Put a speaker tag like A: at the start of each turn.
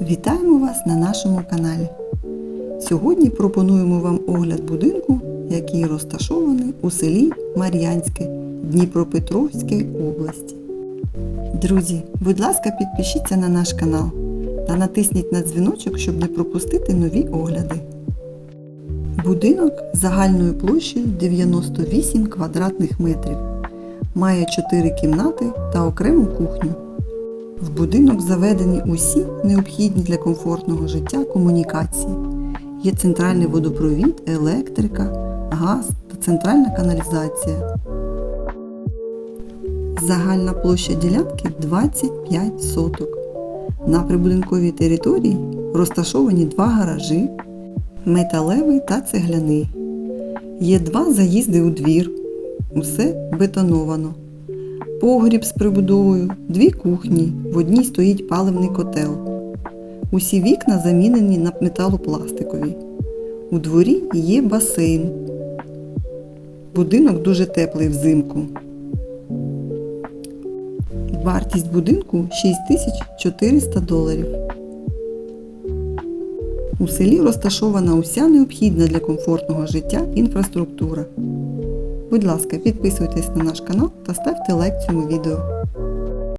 A: Вітаємо вас на нашому каналі. Сьогодні пропонуємо вам огляд будинку, який розташований у селі Мар'янське Дніпропетровської області. Друзі, будь ласка, підпишіться на наш канал та натисніть на дзвіночок, щоб не пропустити нові огляди. Будинок загальною площею 98 квадратних метрів. Має 4 кімнати та окрему кухню. В будинок заведені усі необхідні для комфортного життя комунікації. Є центральний водопровід, електрика, газ та центральна каналізація. Загальна площа ділянки 25 соток. На прибудинковій території розташовані два гаражі, металевий та цегляний. Є два заїзди у двір. Усе бетоновано. Погріб з прибудовою, дві кухні, в одній стоїть паливний котел. Усі вікна замінені на металопластикові. У дворі є басейн. Будинок дуже теплий взимку. Вартість будинку 6400 доларів. У селі розташована уся необхідна для комфортного життя інфраструктура. Будь ласка, підписуйтесь на наш канал та ставте лайк цьому відео.